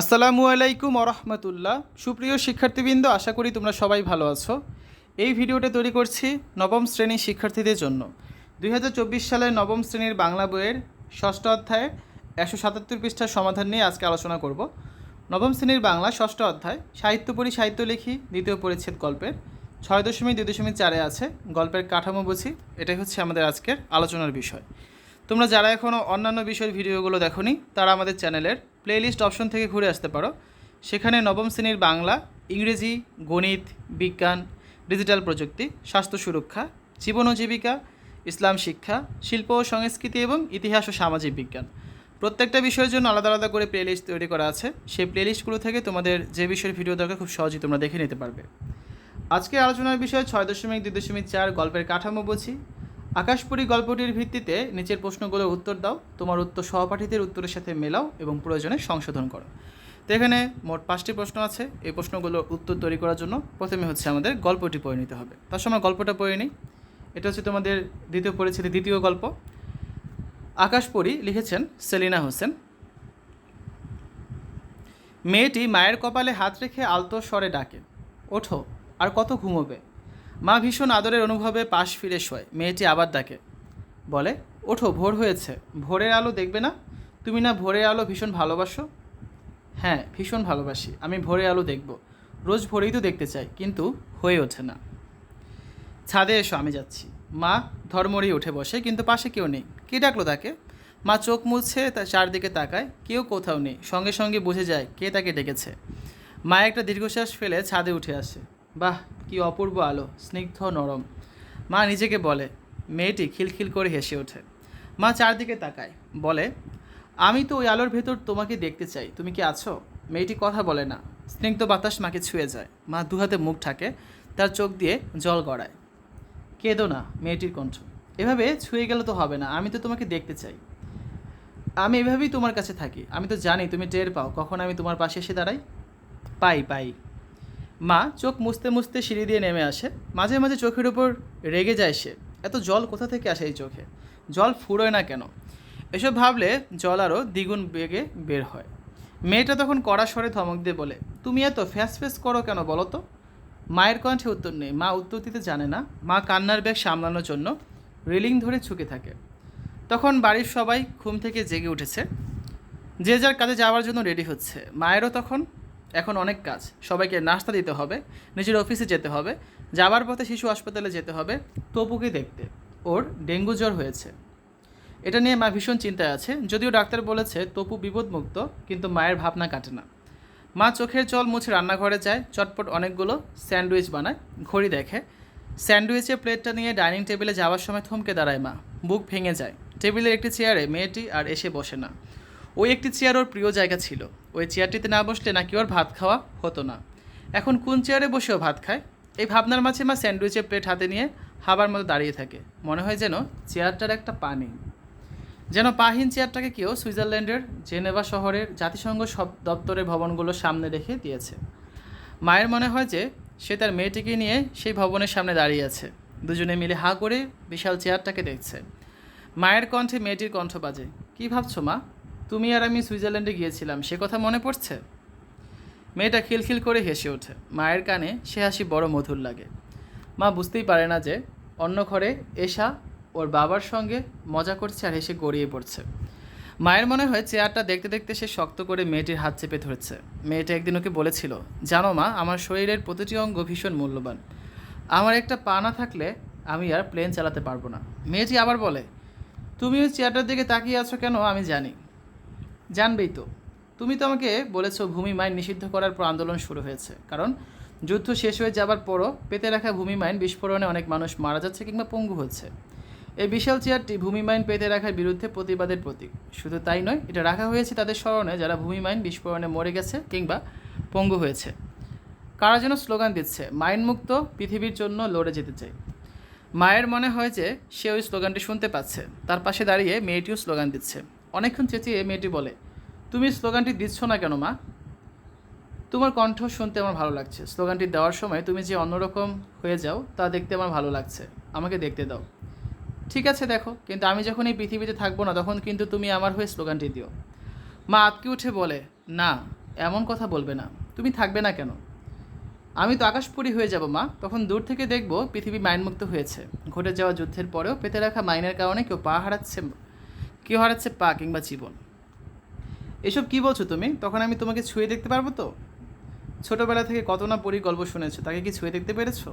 আসসালামু আলাইকুম আরহামতুল্লাহ সুপ্রিয় শিক্ষার্থীবৃন্দ, আশা করি তোমরা সবাই ভালো আছো। এই ভিডিওটা তৈরি করছি নবম শ্রেণির শিক্ষার্থীদের জন্য। দুই হাজার চব্বিশ সালের নবম শ্রেণির বাংলা বইয়ের ষষ্ঠ অধ্যায়ের একশো সাতাত্তর পৃষ্ঠার সমাধান নিয়ে আজকে আলোচনা করব। নবম শ্রেণির বাংলা ষষ্ঠ অধ্যায়, সাহিত্য পড়ি, সাহিত্য লিখি, দ্বিতীয় পরিচ্ছেদ গল্পের। ছয় দশমিক দুই দশমিক চারে আছে গল্পের কাঠামো বুঝি, এটাই হচ্ছে আমাদের আজকের আলোচনার বিষয়। তোমরা যারা এখনও অন্যান্য বিষয়ের ভিডিওগুলো দেখোনি, তারা আমাদের চ্যানেলের প্লেলিস্ট অপশন থেকে ঘুরে আসতে পারো। সেখানে নবম শ্রেণির বাংলা, ইংরেজি, গণিত, বিজ্ঞান ডিজিটাল প্রযুক্তি, স্বাস্থ্য সুরক্ষা, জীবন ও জীবিকা, ইসলাম শিক্ষা, শিল্প ও সংস্কৃতি এবং ইতিহাস ও সামাজিক বিজ্ঞান। প্রত্যেকটা বিষয়ের জন্য আলাদা আলাদা করে প্লেলিস্ট তৈরি করা আছে। সেই প্লেলিস্টগুলো থেকে তোমাদের যে বিষয়ের ভিডিও দরকার, খুব সহজেই তোমরা দেখে নিতে পারবে। আজকে আলোচনার বিষয় ছয় দশমিক দুই দশমিক চার, গল্পের কাঠামো বুঝি। আকাশপুরী গল্পটির ভিত্তিতে নিচের প্রশ্নগুলোর উত্তর দাও। তোমার উত্তর সহপাঠীদের উত্তরের সাথে মেলাও এবং প্রয়োজনে সংশোধন করো। তো এখানে মোট পাঁচটি প্রশ্ন আছে। এই প্রশ্নগুলোর উত্তর তৈরি করার জন্য প্রথমে হচ্ছে আমাদের গল্পটি পড়ে নিতে হবে। তার সময় গল্পটা পড়ে নিই। এটা হচ্ছে তোমাদের দ্বিতীয় পরিচ্ছেদে দ্বিতীয় গল্প। আকাশপরী লিখেছেন সেলিনা হোসেন। মেয়েটি মায়ের কপালে হাত রেখে আলতো স্বরে ডাকে, ওঠো, আর কত ঘুমোবে? মা ভীষণ আদরের অনুভবে পাশ ফিরে শোয়, মেয়েটি আবার ডাকে, বলে, ওঠো, ভোর হয়েছে, ভোরের আলো দেখবে না? তুমি না ভোরের আলো ভীষণ ভালোবাসো? হ্যাঁ ভীষণ ভালোবাসি, আমি ভোরের আলো দেখব, রোজ ভোরেই তো দেখতে চাই, কিন্তু হয়ে ওঠে না। ছাদে এসো, আমি যাচ্ছি। মা ধর্মরি উঠে বসে, কিন্তু পাশে কেউ নেই। কে ডাকলো তাকে? মা চোখ মুছছে তার চারদিকে তাকায়, কেউ কোথাও নেই, সঙ্গে সঙ্গে বুঝে যায়, কে তাকে ডেকেছে? মা একটা দীর্ঘশ্বাস ফেলে ছাদে উঠে আসে। বাহ কি অপূর্ব আলো, স্নিগ্ধ নরম। মা নিজেকে বলে, মেয়েটি খিলখিল করে হেসে ওঠে। মা চারদিকে তাকায়, বলে, আমি তো ওই আলোর ভেতর তোমাকে দেখতে চাই, তুমি কি আছো? মেয়েটি কথা বলে না, স্নিগ্ধ বাতাস মাকে ছুঁয়ে যায়। মা দুহাতে মুখ ঠাকে তার চোখ দিয়ে জল গড়ায়। কেঁদো না মেয়েটির কণ্ঠ, এভাবে ছুঁয়ে গেলে তো হবে না, আমি তো তোমাকে দেখতে চাই। আমি এভাবেই তোমার কাছে থাকি, আমি তো জানি তুমি টের পাও, কখন আমি তোমার পাশে এসে দাঁড়াই? পাই পাই। মা চোখ মুছতে মুছতে সিঁড়ি দিয়ে নেমে আসে। মাঝে মাঝে চোখের উপর রেগে যায় সে। এত জল কোথা থেকে আসে এই চোখে? জল ফুরোয় না কেন? এসব ভাবলে জল আরও দ্বিগুণ বেগে বের হয়। মেয়েটা তখন কড়া স্বরে ধমক দিয়ে বলে, তুমি এত ফ্যাস ফ্যাস করো কেন বলো তো? মায়ের কণ্ঠে উত্তর নেই। মা উত্তর দিতে জানে না। মা কান্নার ব্যাগ সামলানোর জন্য রেলিং ধরে ছুকে থাকে। তখন বাড়ির সবাই ঘুম থেকে জেগে উঠেছে। যে যার কাজে যাওয়ার জন্য রেডি হচ্ছে। মায়েরও তখন এখন অনেক কাজ। সবাইকে নাস্তা দিতে হবে, নিজের অফিসে যেতে হবে, যাবার পথে শিশু হাসপাতালে যেতে হবে, তপুকে দেখতে। ওর ডেঙ্গু জ্বর হয়েছে। এটা নিয়ে মা ভীষণ চিন্তায় আছে। যদিও ডাক্তার বলেছে, তপু বিপদমুক্ত, কিন্তু মায়ের ভাবনা কাটে না। মা চোখের জল মুছে রান্নাঘরে যায়, চটপট অনেকগুলো স্যান্ডউইচ বানায়, ঘড়ি দেখে। স্যান্ডউইচের প্লেটটা নিয়ে ডাইনিং টেবিলে যাওয়ার সময় থমকে দাঁড়ায় মা। বুক ভেঙে যায়। টেবিলের একটি চেয়ারে মেয়েটি আর এসে বসে না। ওই একটি চেয়ার ওর প্রিয় জায়গা ছিল। ওই চেয়ারটিতে না বসলে নাকি ওর ভাত খাওয়া হতো না। এখন কোন চেয়ারে বসেও ভাত খায়? এই ভাবনার মাঝে মা স্যান্ডউইচের প্লেট হাতে নিয়ে হাবার মতো দাঁড়িয়ে থাকে। মনে হয় যেন চেয়ারটার একটা পা নেই। যেন পাহীন চেয়ারটাকে কেউ সুইজারল্যান্ডের জেনেভা শহরের জাতিসংঘ সব দপ্তরের ভবনগুলোর সামনে রেখে দিয়েছে। মায়ের মনে হয় যে সে তার মেয়েটিকে নিয়ে সেই ভবনের সামনে দাঁড়িয়ে আছে। দুজনে মিলে হা করে বিশাল চেয়ারটাকে দেখছে। মায়ের কণ্ঠে মেয়েটির কণ্ঠ বাজে। কী ভাবছ মা? তুমি আর আমি সুইজারল্যান্ডে গিয়েছিলাম, সে কথা মনে পড়ছে? মেয়েটা খিলখিল করে হেসে ওঠে। মায়ের কানে সে হাসি বড় মধুর লাগে। মা বুঝতেই পারে না যে অন্য ঘরে এশা ওর বাবার সঙ্গে মজা করছে আর হেসে গড়িয়ে পড়ছে। মায়ের মনে হয় চেয়ারটা দেখতে দেখতে সে শক্ত করে মেয়েটির হাত চেপে ধরেছে। মেয়েটা একদিন ওকে বলেছিল, জানো মা, আমার শরীরের প্রতিটি অঙ্গ ভীষণ মূল্যবান। আমার একটা পা না থাকলে আমি আর প্লেন চালাতে পারব না। মেয়েটি আবার বলে, তুমি ওই চেয়ারটার দিকে তাকিয়ে আছো কেন আমি জানি। জানবেই তো। তুমি তো আমাকে বলেছ ভূমি মাইন নিষিদ্ধ করার পর আন্দোলন শুরু হয়েছে। কারণ যুদ্ধ শেষ হয়ে যাবার পরও পেতে রাখা ভূমি মাইন বিস্ফোরণে অনেক মানুষ মারা যাচ্ছে কিংবা পঙ্গু হচ্ছে। এই বিশাল চেয়ারটি ভূমি মাইন পেতে রাখার বিরুদ্ধে প্রতিবাদের প্রতীক। শুধু তাই নয়, এটা রাখা হয়েছে তাদের স্মরণে যারা ভূমি মাইন বিস্ফোরণে মরে গেছে কিংবা পঙ্গু হয়েছে। কারা যেন স্লোগান দিচ্ছে মাইনমুক্ত পৃথিবীর জন্য লড়ে যেতে চাই। মায়ের মনে হয় যে সে ওই স্লোগানটি শুনতে পাচ্ছে। তার পাশে দাঁড়িয়ে মেয়েটিও স্লোগান দিচ্ছে। অনেকক্ষণ চেঁচিয়ে মেয়েটি বলে, তুমি স্লোগানটি দিচ্ছ না কেন, মা? তোমার কণ্ঠ শুনতে আমার ভালো লাগছে। স্লোগানটি দেওয়ার সময় তুমি যে অন্যরকম হয়ে যাও, তা দেখতে আমার ভালো লাগছে। আমাকে দেখতে দাও। ঠিক আছে, দেখো, কিন্তু আমি যখন এই পৃথিবীতে থাকব না, তখন কিন্তু তুমি আমার হয়ে স্লোগানটি দিও। মা আতকে উঠে বলে, না, এমন কথা বলবে না। তুমি থাকবে না কেন? আমি তো আকাশপুরী হয়ে যাব, মা। তখন দূর থেকে দেখব পৃথিবী মাইনমুক্ত হয়েছে। ঘটে যাওয়া যুদ্ধের পরেও পেতে রাখা মাইনের কারণে কেউ পা হারাচ্ছে কেউ হারাচ্ছে পা কিংবা জীবন? এসব কি বলছো তুমি? তখন আমি তোমাকে ছুঁয়ে দেখতে পারব তো? ছোটোবেলা থেকে কত না পরি গল্প শুনেছো, তাকে কি ছুঁয়ে দেখতে পেরেছ?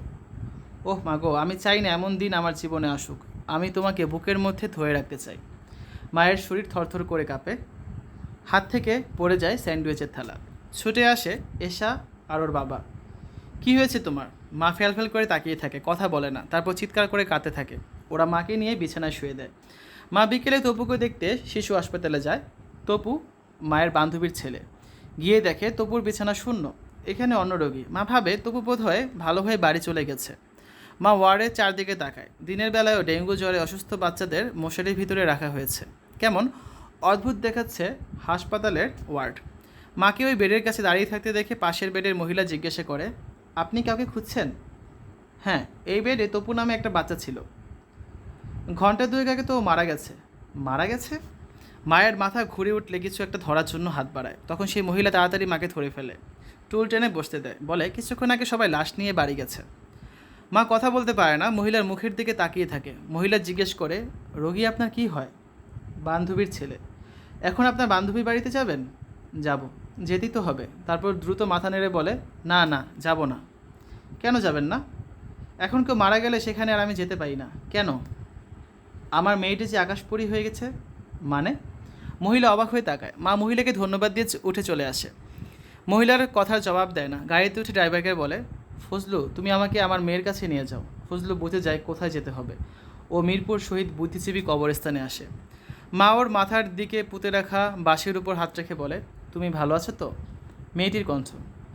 ওহ মা গো, আমি চাই না এমন দিন আমার জীবনে আসুক। আমি তোমাকে বুকের মধ্যে ধরে রাখতে চাই। মায়ের শরীর থরথর করে কাঁপে। হাত থেকে পড়ে যায় স্যান্ডউইচের থালা। ছুটে আসে এশা আর ওর বাবা। কি হয়েছে তোমার? মা ফেল ফেল করে তাকিয়ে থাকে, কথা বলে না। তারপর চিৎকার করে কাঁদতে থাকে। ওরা মাকে নিয়ে বিছানায় শুয়ে দেয়। মা বিকেলে তপুকে দেখতে শিশু হাসপাতালে যায়। তপু মায়ের বান্ধবীর ছেলে। গিয়ে দেখে তপুর বিছানা শূন্য। এখানে অন্য রোগী। মা ভাবে তপু বোধ হয় ভালো হয়ে বাড়ি চলে গেছে। মা ওয়ার্ডের চারদিকে তাকায়। দিনের বেলায়ও ডেঙ্গু জ্বরে অসুস্থ বাচ্চাদের মশারির ভিতরে রাখা হয়েছে। কেমন? অদ্ভুত দেখাচ্ছে হাসপাতালের ওয়ার্ড। মাকে ওই বেডের কাছে দাঁড়িয়ে থাকতে দেখে পাশের বেডের মহিলা জিজ্ঞাসা করে, আপনি কাউকে খুঁজছেন? হ্যাঁ এই বেডে তপু নামে একটা বাচ্চা ছিল। ঘণ্টা দুয়েক আগে তো মারা গেছে। মারা গেছে? মায়ের মাথা ঘুরে উঠলে কিছু একটা ধরার জন্য হাত বাড়ায়। তখন সেই মহিলা তাড়াতাড়ি মাকে ধরে ফেলে। টুল টেনে বসতে দেয়। বলে, কিছুক্ষণ আগে সবাই লাশ নিয়ে বাড়ি গেছে। মা কথা বলতে পারে না, মহিলার মুখের দিকে তাকিয়ে থাকে। মহিলা জিজ্ঞেস করে, রোগী আপনার কি হয়? বান্ধবীর ছেলে, এখন আপনার বান্ধবীর বাড়িতে যাবেন? যাব। যেতেই তো হবে। তারপর দ্রুত মাথা নেড়ে বলে, না না, যাব না। কেন যাবেন না? এখন কেউ মারা গেলে সেখানে আর আমি যেতে পারি না। কেন? আমার মেয়েটি যে আকাশপুরী হয়ে গেছে মানে মহিলা অবাক হয়ে তাকায়। মা মহিলাকে ধন্যবাদ দিয়ে উঠে চলে আসে। মহিলার কথার জবাব দেয় না। গাড়িতে উঠে ড্রাইভারকে বলে, ফজলু, তুমি আমাকে আমার মেয়ের কাছে নিয়ে যাও। ফজলু বুঝে যায় কোথায় যেতে হবে। ও মিরপুর শহীদ বুদ্ধিজীবী কবরস্থানে আসে। মা ওর মাথার দিকে পুঁতে রাখা বাঁশের উপর হাত রেখে বলে, তুমি ভালো আছো তো? মেয়েটির কণ্ঠ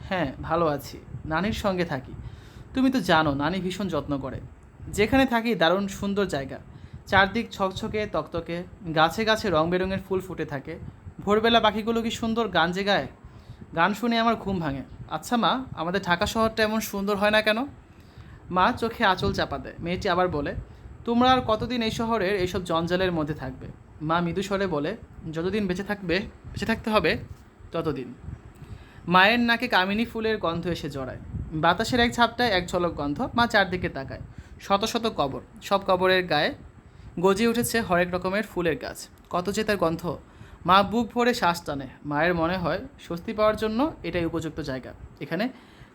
হ্যাঁ ভালো আছি। নানির সঙ্গে থাকি। তুমি তো জানো, নানি ভীষণ যত্ন করে। যেখানে থাকি দারুণ সুন্দর জায়গা। চারদিক ছকছকে, তকতকে, গাছে গাছে রং বেরঙের ফুল ফুটে থাকে। ভোরবেলা পাখিগুলো কি সুন্দর গান যে গায় গান শুনে আমার ঘুম ভাঙে। আচ্ছা মা, আমাদের ঢাকা শহরটা এমন সুন্দর হয় না কেন? মা চোখে আঁচল চাপা দেয়। মেয়েটি আবার বলে, তোমরা আর কতদিন এই শহরের এইসব জঞ্জালের মধ্যে থাকবে? মা মৃদু স্বরে বলে, যতদিন বেঁচে থাকবে, বেঁচে থাকতে হবে, ততদিন। মায়ের নাকে কামিনী ফুলের গন্ধ এসে জড়ায়। বাতাসের এক ঝাপটায় এক ঝলক গন্ধ মা চারদিকে তাকায়। শত শত কবর, সব কবরের গায়ে গজিয়ে উঠেছে হরেক রকমের ফুলের গাছ। কত যে তার গন্ধ। মা বুক ভরে শ্বাস টানে। মায়ের মনে হয় স্বস্তি পাওয়ার জন্য এটাই উপযুক্ত জায়গা। এখানে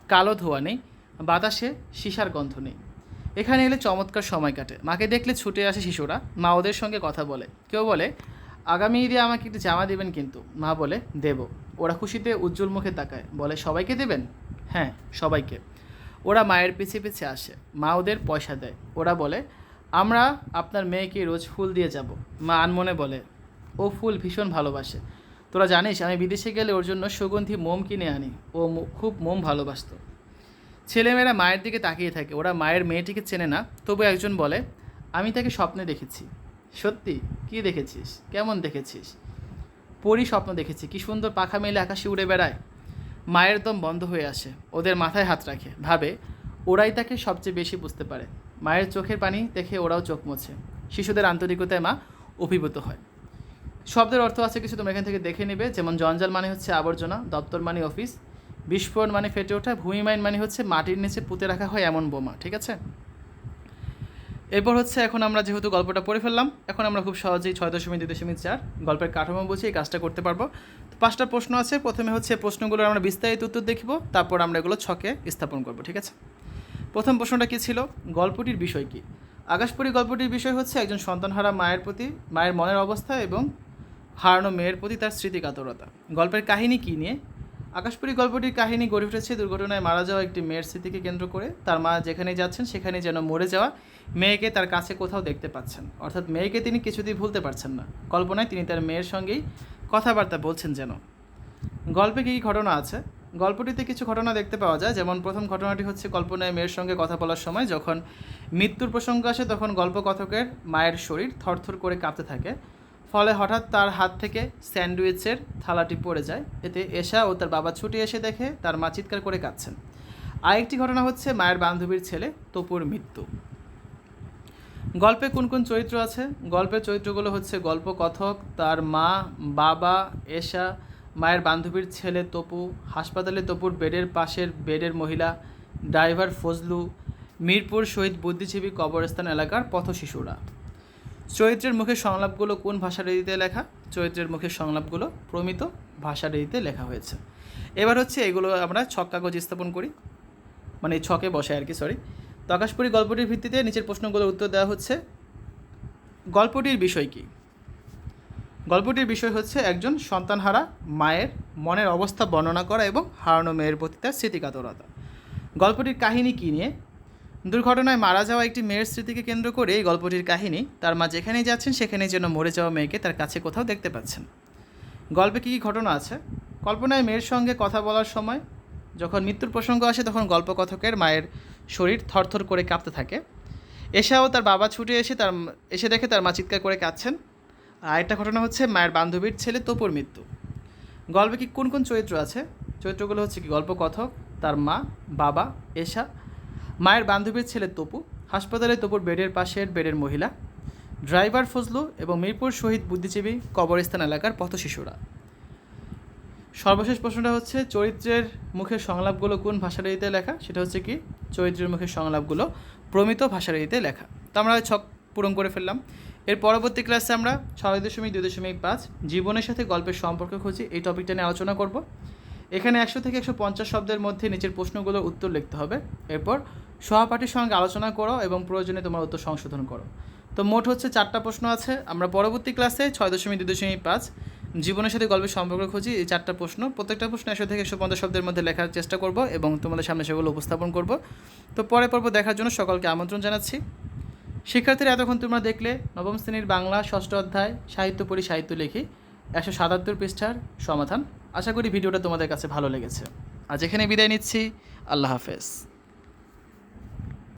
কালো ধোয়া নেই, বাতাসে সিসার গন্ধ নেই। এখানে এলে চমৎকার সময় কাটে। মাকে দেখলে ছুটে আসে শিশুরা। মা ওদের সঙ্গে কথা বলে। কেউ বলে, আগামী ঈদে আমাকে একটু জামা দেবেন কিন্তু। মা বলে, দেব। ওরা খুশিতে উজ্জ্বল মুখে তাকায়। বলে, সবাইকে দেবেন? হ্যাঁ সবাইকে। ওরা মায়ের পিছে পিছে আসে। মা ওদের পয়সা দেয়। ওরা বলে আমরা আপনার মেয়েকে রোজ ফুল দিয়ে যাব, মা আনমনে বলে। ও ফুল ভীষণ ভালোবাসে। তোরা জানিস, আমি বিদেশে গেলে ওর জন্য সুগন্ধি মোম কিনে আনি। ও খুব মোম ভালোবাসতো। ছেলেমেয়েরা মায়ের দিকে তাকিয়ে থাকে। ওরা মায়ের মেয়েটিকে চেনে না। তবু একজন বলে, আমি তাকে স্বপ্নে দেখেছি। সত্যি? কি দেখেছিস? কেমন দেখেছিস? পরি স্বপ্ন দেখেছি। কি সুন্দর পাখা মেলে আকাশে উড়ে বেড়ায়। মায়ের দম বন্ধ হয়ে আসে। ওদের মাথায় হাত রাখে। ভাবে, ওরাই তাকে সবচেয়ে বেশি বুঝতে পারে। মায়ের চোখের পানি দেখে ওরাও চোখ মোছে। শিশুদের আন্তরিকতায় মা অভিভূত হয়। শব্দের অর্থ আছে কিছু, তোমরা এখান থেকে দেখে নেবে। যেমন, জঞ্জাল মানে হচ্ছে আবর্জনা, দপ্তর মানে অফিস। বিস্ফোরণ মানে ফেটে ওঠা, ভূমিমাইন মানে হচ্ছে মাটির নিচে পুঁতে রাখা হয় এমন বোমা, ঠিক আছে? এরপর হচ্ছে, এখন আমরা যেহেতু গল্পটা পড়ে ফেললাম, এখন আমরা খুব সহজেই ছয় দশমিক দুই দশমিক চার গল্পের কাঠামো বুঝে এই কাজটা করতে পারব। তো পাঁচটা প্রশ্ন আছে। প্রথমে হচ্ছে, প্রশ্নগুলোর আমরা বিস্তারিত উত্তর দেখব, তারপর আমরা এগুলো ছকে স্থাপন করব, ঠিক আছে? প্রথম প্রশ্নটা কী ছিল? গল্পটির বিষয় কী? আকাশপুরী গল্পটির বিষয় হচ্ছে একজন সন্তানহারা মায়ের প্রতি, মায়ের মনের অবস্থা এবং হারানো মেয়ের প্রতি তার স্মৃতিকাতরতা। গল্পের কাহিনী কী নিয়ে? আকাশপুরী গল্পটির কাহিনী গড়ে উঠেছে দুর্ঘটনায় মারা যাওয়া একটি মেয়ের স্মৃতিকে কেন্দ্র করে। তার মা যেখানেই যাচ্ছেন সেখানে যেন মরে যাওয়া মেয়েকে তার কাছে কোথাও দেখতে পাচ্ছেন। অর্থাৎ মেয়েকে তিনি কিছুতেই ভুলতে পারছেন না। কল্পনায় তিনি তার মেয়ের সঙ্গেই কথাবার্তা বলছেন যেন। গল্পে কী কী ঘটনা আছে? গল্পটিতে কিছু ঘটনা দেখতে পাওয়া যায়। যেমন প্রথম ঘটনাটি হচ্ছে কল্পনায় মেয়ের সঙ্গে কথা বলার সময় যখন মৃত্যুর প্রসঙ্গ আসে তখন গল্পকথকের মায়ের শরীর থরথর করে কাঁপতে থাকে। ফলে হঠাৎ তার হাত থেকে স্যান্ডউইচের থালাটি পড়ে যায়। এতে এশা ও তার বাবা ছুটে এসে দেখে তার মা চিৎকার করে কাঁদছেন। আরেকটি ঘটনা হচ্ছে মায়ের বান্ধবীর ছেলে তপুর মৃত্যু। গল্পে কোন কোন চরিত্র আছে? গল্পের চরিত্রগুলো হচ্ছে গল্পকথক, তার মা, বাবা, এশা মায়ের বান্ধবীর ছেলে তপু, হাসপাতালে তপুর বেডের পাশের বেডের মহিলা, ড্রাইভার ফজলু, মিরপুর শহীদ বুদ্ধিজীবী কবরস্থান এলাকার পথ শিশুরা। চরিত্রের মুখের সংলাপগুলো কোন ভাষা রীতিতে লেখা? চরিত্রের মুখের সংলাপগুলো প্রমিত ভাষা রীতিতে লেখা হয়েছে। এবার হচ্ছে এগুলো আমরা ছক কাগজ স্থাপন করি। মানে ছকে বসে আর কি সরি তো আকাশপুরী গল্পটির ভিত্তিতে নিচের প্রশ্নগুলোর উত্তর দেওয়া হচ্ছে, গল্পটির বিষয় কী? গল্পটির বিষয় হচ্ছে একজন সন্তানহারা মায়ের মনের অবস্থা বর্ণনা করা এবং হারানো মেয়ের প্রতি তার স্মৃতিকাতরতা। গল্পটির কাহিনী কী নিয়ে? দুর্ঘটনায় মারা যাওয়া একটি মেয়ের স্মৃতিকে কেন্দ্র করে এই গল্পটির কাহিনী, তার মা যেখানেই যাচ্ছেন সেখানেই যেন মরে যাওয়া মেয়েকে তার কাছে কোথাও দেখতে পাচ্ছেন। গল্পে কী কী ঘটনা আছে? কল্পনায় মেয়ের সঙ্গে কথা বলার সময়, যখন মৃত্যুর প্রসঙ্গ আসে, তখন গল্পকথকের মায়ের শরীর থরথর করে কাঁপতে থাকে। এসাও তার বাবা ছুটে এসে তার, এসে দেখে তার মা চিৎকার করে কাঁদছেন। আরেকটা ঘটনা হচ্ছে মায়ের বান্ধবীর ছেলে তপুর মৃত্যু। গল্পে কি কোন কোন চরিত্র আছে? চরিত্রগুলো হচ্ছে কি গল্পকথক, তার মা, বাবা, এশা, মায়ের বান্ধবীর ছেলে তপু, হাসপাতালে তপুর বেডের পাশের বেডের মহিলা, ড্রাইভার ফজলু এবং মিরপুর শহীদ বুদ্ধিজীবী কবরস্থান এলাকার পথ শিশুরা। সর্বশেষ প্রশ্নটা হচ্ছে, চরিত্রের মুখের সংলাপগুলো কোন ভাষারীতিতে লেখা? সেটা হচ্ছে কি, চরিত্রের মুখের সংলাপগুলো প্রমিত ভাষারীতিতে লেখা। তো আমরা ছক পূরণ করে ফেললাম। এর পরবর্তী ক্লাসে আমরা ছয় দশমিক, দুই দশমিক, পাঁচ জীবনের সাথে গল্পের সম্পর্ক খুঁজি এই টপিকটা নিয়ে আলোচনা করব। এখানে একশো থেকে একশো পঞ্চাশ শব্দের মধ্যে নিচের প্রশ্নগুলোর উত্তর লিখতে হবে। এরপর সহপাঠীর সঙ্গে আলোচনা করো এবং প্রয়োজনে তোমার উত্তর সংশোধন করো। তো মোট হচ্ছে চারটা প্রশ্ন আছে। আমরা পরবর্তী ক্লাসে ছয় দশমিক, দুই দশমিক, পাঁচ জীবনের সাথে গল্পের সম্পর্ক খুঁজি এই চারটা প্রশ্ন। প্রত্যেকটা প্রশ্ন একশো থেকে একশো পঞ্চাশ শব্দের মধ্যে লেখার চেষ্টা করব এবং তোমাদের সামনে সেগুলো উপস্থাপন করব। তো পরে পর্ব দেখার জন্য সকলকে আমন্ত্রণ জানাচ্ছি। শিক্ষার্থীরা এতক্ষণ তোমরা দেখলে নবম শ্রেণির বাংলা ষষ্ঠ অধ্যায় সাহিত্য পড়ি সাহিত্য লিখি একশো সাতাত্তর পৃষ্ঠার সমাধান। আশা করি ভিডিওটা তোমাদের কাছে ভালো লেগেছে। আজ এখানে বিদায় নিচ্ছি। আল্লাহ হাফেজ।